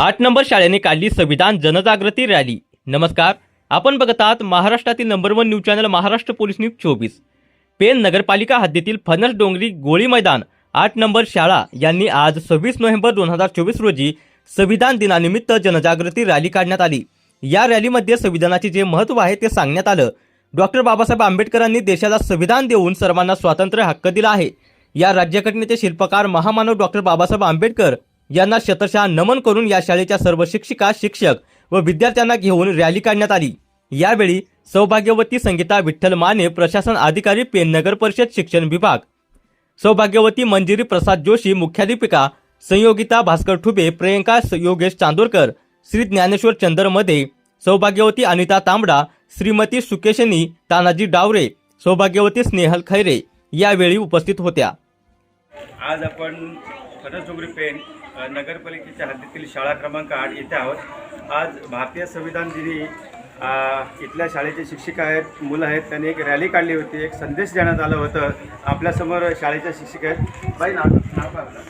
आठ नंबर शाळेने काढली संविधान जनजागृती रॅली. नमस्कार. आपण बघत आहात महाराष्ट्रातील number one news channel Maharashtra police news चोवीस. पेन नगरपालिका हद्दीतील फनस डोंगरी गोळी मैदान आठ नंबर शाळा यांनी आज सव्वीस नोव्हेंबर दोन हजार चोवीस रोजी संविधान दिनानिमित्त जनजागृती रॅली काढण्यात आली. या रॅलीमध्ये संविधानाचे जे महत्त्व आहे ते सांगण्यात आलं. डॉक्टर बाबासाहेब आंबेडकरांनी देशाला संविधान देऊन सर्वांना स्वातंत्र्य हक्क दिला आहे. या राज्यघटनेचे शिल्पकार महामानव डॉक्टर बाबासाहेब आंबेडकर यांना शतशः नमन करून या शाळेच्या सर्व शिक्षिका शिक्षक व विद्यार्थ्यांना घेऊन रॅली काढण्यात आली. यावेळी सौभाग्यवती संगीता विठ्ठल माने प्रशासन अधिकारी पेन नगर परिषद शिक्षण विभाग. सौभाग्यवती मंजिरी प्रसाद जोशी मुख्याध्यापिका संयोगिता भास्कर ठुबे प्रियंका योगेश चांदोरकर श्री ज्ञानेश्वर चंदरमध्ये सौभाग्यवती अनिता तांबडा श्रीमती सुकेशनी तानाजी डावरे सौभाग्यवती स्नेहल खैरे यावेळी उपस्थित होत्या. आज आपण फणसडोंगरी पेण अ, नगरपालिकेच्या हद्दीतील शाळा क्रमांक आठ येथे आहोत. आज भारतीय संविधान दिनी इथल्या शाळेचे शिक्षिका आहेत मुलं आहेत त्यांनी एक रॅली काढली होती एक संदेश देण्यात आलं होतं. आपल्यासमोर शाळेच्या शिक्षिका आहेत. बाई नाव नाव काय आपलं?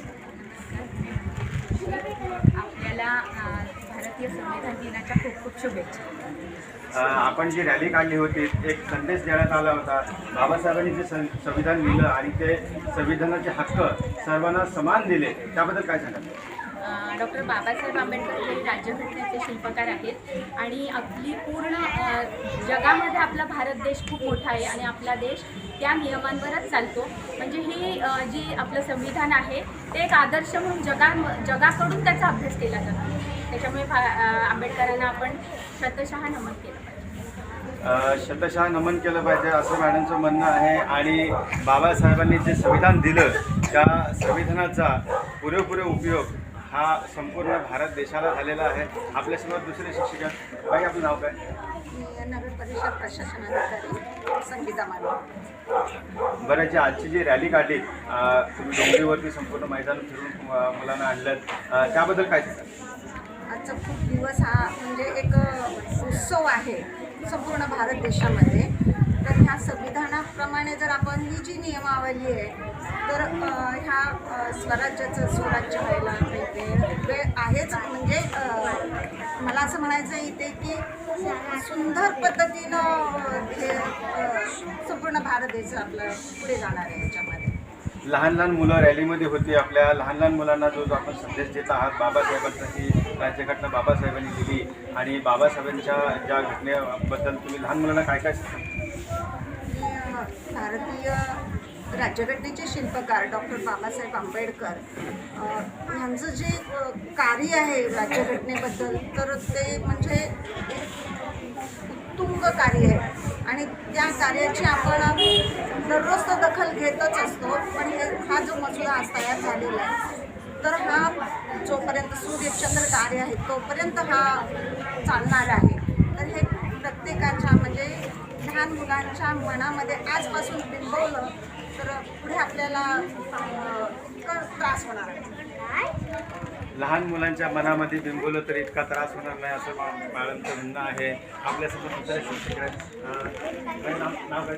आपल्याला अ, भारतीय संविधान दिनाच्या खूप खूप शुभेच्छा. अ, आपण जी रॅली काढली होती एक संदेश देण्यात आला होता. बाबासाहेबांनी जे संविधान लिहिलं आणि ते संविधानाचे हक्क सर्वांना समान दिले. त्याबद्दल काय सांगाल? डॉक्टर बाबासाहेब आंबेडकर हे राज्यघटनेचे शिल्पकार आहेत. आणि आपली पूर्ण जगामध्ये आपला भारत देश खूप मोठा आहे आणि आपला देश त्या नियमांवरच चालतो. म्हणजे हे जे आपलं संविधान आहे ते एक आदर्श म्हणून जगा जगाकडून त्याचा अभ्यास केला जातो. त्याच्यामुळे आंबेडकरांना आपण शतशः नमन केलं पाहिजे. नमन केलं पाहिजे असं मॅडमचं म्हणणं आहे. आणि बाबासाहेबांनी जे संविधान दिलं त्या संविधानाचा पुरेपूर उपयोग हा संपूर्ण भारत देशाला झालेला आहे. आपल्यासमोर दुसरे शिक्षिका बाई आपलं नाव काय? नगर परिषद प्रशासनाधिकारी संगीता मानव बरं जी आजची जी रॅली काढली तुम्ही डोंगरीवरती संपूर्ण मैदान फिरून मुलांना आणलं. त्याबद्दल काय सांगाल? आजचा खूप दिवस हा म्हणजे एक उत्सव आहे संपूर्ण भारत देशामध्ये. तर ह्या संविधानाप्रमाणे जर आपण ही जी नियमावली आहे तर ह्या स्वराज्याचं स्वराज्य व्हायला पाहिजे. आहेच. म्हणजे मला असं म्हणायचं आहे इथे की सुंदर पद्धतीनं हे संपूर्ण भारत देश आपलं पुढे जाणार आहे याच्यामध्ये. लहान लहान मुलं रॅलीमध्ये होती आपल्या. लहान लहान मुलांना जो आपण संदेश देत आहात बाबासाहेबांसाठी राज्यघटना बाबासाहेबांनी दिली. आणि बाबासाहेबांच्या ज्या घटनेबद्दल तुम्ही लहान मुलांना काय काय सांगता? भारतीय राज्यघटनेचे शिल्पकार डॉक्टर बाबासाहेब आंबेडकर ह्यांचं जे कार्य आहे राज्यघटनेबद्दल तर ते म्हणजे उत्तुंग कार्य आहे. आणि त्या कार्याची आपण दररोज तर दखल घेतच असतो पण हे हा जो मसुदा आज तयार झालेला आहे तर हा जोपर्यंत सूर्यचंद्र कार्य आहे तोपर्यंत हा चालणार आहे. तर हे प्रत्येकाच्या म्हणजे लहान मुलांच्या मनामध्ये आजपासून बिंबवलं तर पुढे आपल्याला इतका त्रास होणार आहे लहान मुलांच्या मनामध्ये बिंबवलं तर इतका त्रास होणार नाही असं मा- मॅडमचं म्हणणं आहे दुसऱ्या काय नाव काय?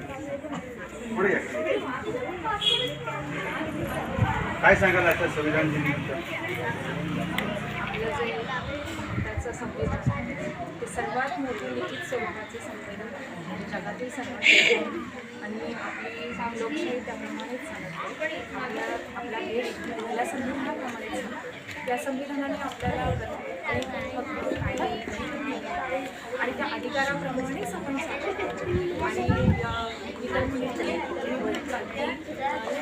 पुढे. काय सांगाल आता संविधान दिनानिमित्त ते सर्वात मोठे लिखित स्वरूपाचे संविधान आहे. जगातील सर्वात आणि आपली लोकशाही त्याप्रमाणेच सांगते आहे. आपला आपला देश आपल्या संविधानाप्रमाणेच चालतो या संविधानाने आपल्याला आणि त्या अधिकाराप्रमाणेच आपण चालतो आणि इतर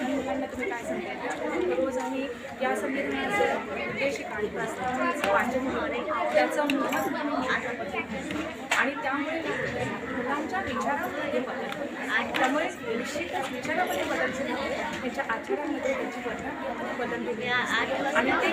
मुलांना तुम्ही काय सांगता रोज आम्ही या संविधानाचं उद्देशिक आणि प्रस्तावनेचं वाचन त्याचं महत्त्व आणि त्यामुळे मुलांच्या विचारामध्ये बदल आणि त्यामुळे निश्चितच विचारामध्ये बदल झाले त्यांच्या आचारामध्ये त्याची बदल बदल दिली आणि ते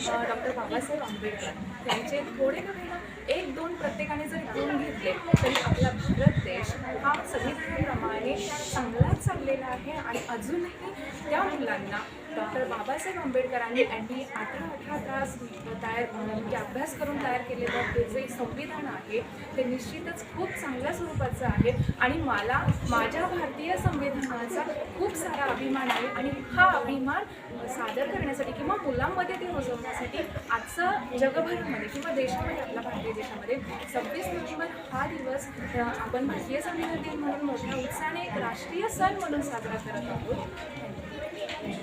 डॉक्टर बाबासाहेब आंबेडकर त्यांचे थोडे ना एक दोन प्रत्येकाने जर गुण घेतले तरी आपला भारत देश हा संविधानाप्रमाणे चांगलाच चाललेला आहे. आणि अजूनही त्या मुलांना डॉक्टर बाबासाहेब आंबेडकरांनी यांनी अठरा अठरा तास तयार म्हणजे अभ्यास करून तयार केलेलं ते जे संविधान आहे ते निश्चितच खूप चांगल्या स्वरूपाचं आहे. आणि मला माझ्या भारतीय संविधानाचा खूप सारा अभिमान आहे आणि हा अभिमान सादर करण्यासाठी किंवा मुलांमध्ये ते रुजवण्यासाठी आजचं जगभरामध्ये किंवा देशामध्ये आपल्या भारतीय देशामध्ये सव्वीस नोव्हेंबर हा दिवस आपण भारतीय संविधान दिन म्हणून मोठ्या उत्साहाने एक राष्ट्रीय सण म्हणून साजरा करत आहोत.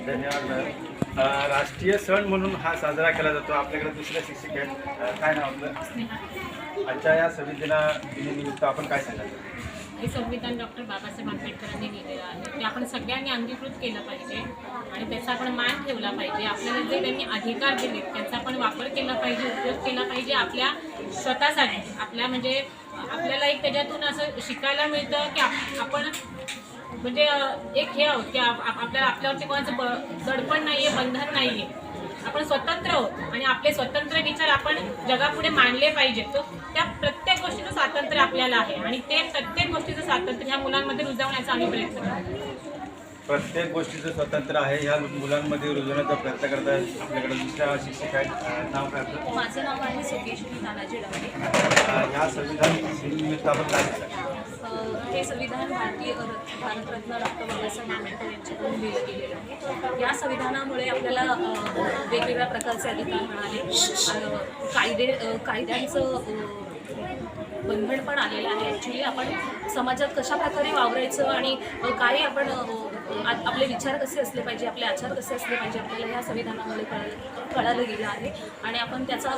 धन्यवाद मॅडम. राष्ट्रीय सण म्हणून हा साजरा केला जातो. आपल्याकडे दुसऱ्या शिक्षक आहेत. काय नाव आपलं? आजच्या या संविधाना दिनानिमित्त आपण काय सांगाल? हे संविधान डॉक्टर बाबासाहेब आंबेडकरांनी लिहिलेलं आहे. ते आपण सगळ्यांनी अंगीकृत केलं पाहिजे आणि त्याचा आपण मान ठेवला पाहिजे. आपल्याला जे त्यांनी अधिकार दिले त्यांचा आपण वापर केला पाहिजे उपयोग केला पाहिजे आपल्या स्वतःसाठी. आपल्या म्हणजे आपल्याला एक त्याच्यातून असं शिकायला मिळतं की आपण म्हणजे एक हे आहोत की आप- आप- आपल्याला आपल्यावरती कोणाचं ब दडपण नाही आहे बंधन नाही आहे आपण स्वतंत्र आहोत आणि आपले स्वतंत्र विचार आपण जगापुढे मांडले पाहिजेत. तो त्या प्रत्येक गोष्टीचं स्वातंत्र्य आपल्याला आहे आणि ते प्रत्येक गोष्टीचं स्वातंत्र्य ह्या मुलांमध्ये रुजवण्याचा आम्ही प्रयत्न करतो. प्रत्येक गोष्टीचं स्वातंत्र्य आहे ह्या मुलांमध्ये रुजवण्याचा प्रयत्न करत आहेत आपल्याकडे दुसऱ्या शिक्षक आहेत. नाव काय माझं नाव आहे सुकेश्वरी तानाजी डावरे. अ, ह्या संविधान दिनानिमित्त आपण काय हे संविधान भारतीय भारतरत्न डॉक्टर बाबासाहेब आंबेडकर यांच्याकडून लिहिलं गेलेलं आहे. या संविधानामुळे आपल्याला वेगवेगळ्या प्रकारचे अधिकार मिळाले. कायदे कायद्यांचं बंधन पण आलेलं आहे. ॲक्च्युली आपण समाजात कशा प्रकारे वावरायचं आणि काही काय आपण आपले विचार कसे असले पाहिजे आपले आचार कसे असले पाहिजे आपल्याला ह्या संविधानामध्ये कळ कळालं गेलं आहे. आणि आपण त्याचा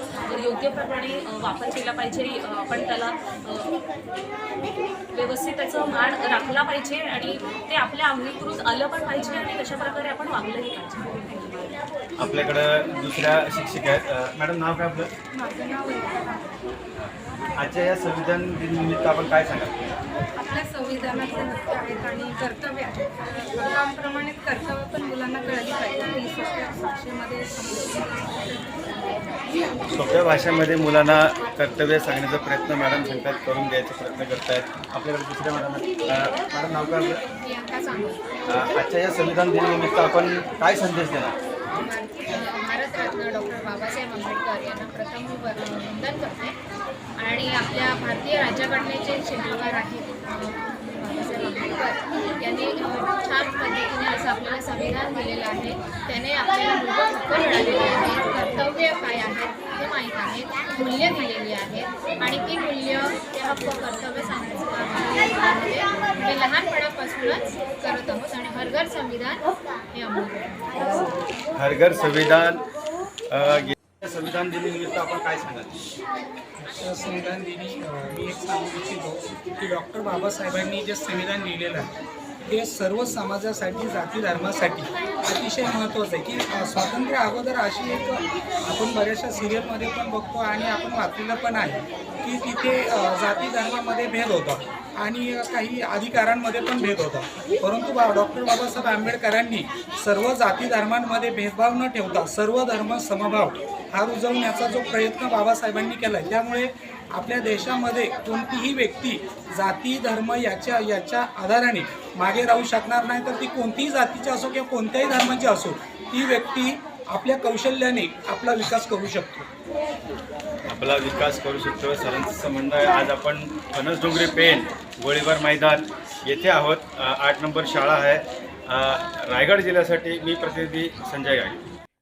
योग्य प्रमाणे वापर केला पाहिजे. आपण त्याला व्यवस्थित त्याचं मान राखला पाहिजे आणि ते आपल्या अंगीकृत आलं पण पाहिजे आणि तशा प्रकारे आपण वागलंही पाहिजे. आपल्याकडं दुसऱ्या शिक्षक आहेत. मॅडम नाव काय आपलं? माझं नाव रेखा. आजच्या या संविधान दिनानिमित्त आपण काय सांगाल? आपल्या संविधानाचे हक्क आहेत आणि कर्तव्य आहेत हक्कांप्रमाणे कर्तव्य पण मुलांना कळली पाहिजे ही सोप्या भाषेमध्ये समजून सोप्या भाषेमध्ये मुलांना कर्तव्य सांगण्याचा प्रयत्न मॅडम सांगतात करून द्यायचा प्रयत्न करतायत. आपल्याकडे दुसऱ्या मॅडम आहेत. मॅडम नाव काय आजच्या या संविधान दिनानिमित्त आपण काय संदेश देणार? भारतरत्न डॉक्टर बाबासाहेब आंबेडकर यांना प्रथम मी वंदन करते. आणि आपल्या भारतीय राज्यघटनेचे शिल्पकार आहेत बाबासाहेब आंबेडकर यांनी छान पद्धतीने असं आपल्याला संविधान दिलेलं आहे. त्याने आपल्याला मूलभूत हक्क कर्तव्य काय आहेत ते माहीत आहेत मूल्य दिलेली आहेत आणि ती मूल्य ते हक्क कर्तव्य जीवनामध्ये म्हणजे लहानपणापासूनच करत आहोत आणि हरघर संविधान हे अमूल्य आहे. हर घर संविधान संविधान दिनानिमित्त आपण काय सांगाल? संविधान दिनी मी एक सांगू इच्छितो की डॉक्टर बाबासाहेबांनी जे संविधान लिहिलेलं आहे हे सर्व समाजासाठी जाती धर्मासाठी अतिशय महत्त्वाचं आहे की स्वातंत्र्य अगोदर अशी एक आपण बऱ्याचशा सिरियलमध्ये पण बघतो आणि आपण वाचलेलं पण आहे की तिथे जाती धर्मामध्ये भेद होता आणि काही अधिकारांमध्ये पण भेद होता. परंतु बा डॉक्टर बाबासाहेब आंबेडकरांनी सर्व जाती धर्मांमध्ये भेदभाव न ठेवता सर्व धर्म समभाव हा रुजवण्याचा जो प्रयत्न बाबासाहेबांनी केला आहे त्यामुळे आपल्या देशामध्ये कोणतीही व्यक्ती जाती धर्म याच्या याच्या आधाराने मागे राहू शकणार नाही तर ती कोणतीही जातीची असो किंवा कोणत्याही धर्माची असो ती व्यक्ती आपल्या कौशल्याने आपला विकास करू शकतो. आपला विकास करू शकतो. सरांचं संबंध म्हणणं आहे आज आपण फणस डोंगरी पेन गोळीबार मैदान येथे आहोत. आठ नंबर शाळा आहे. रायगड जिल्ह्यासाठी मी प्रतिनिधी संजय गाडी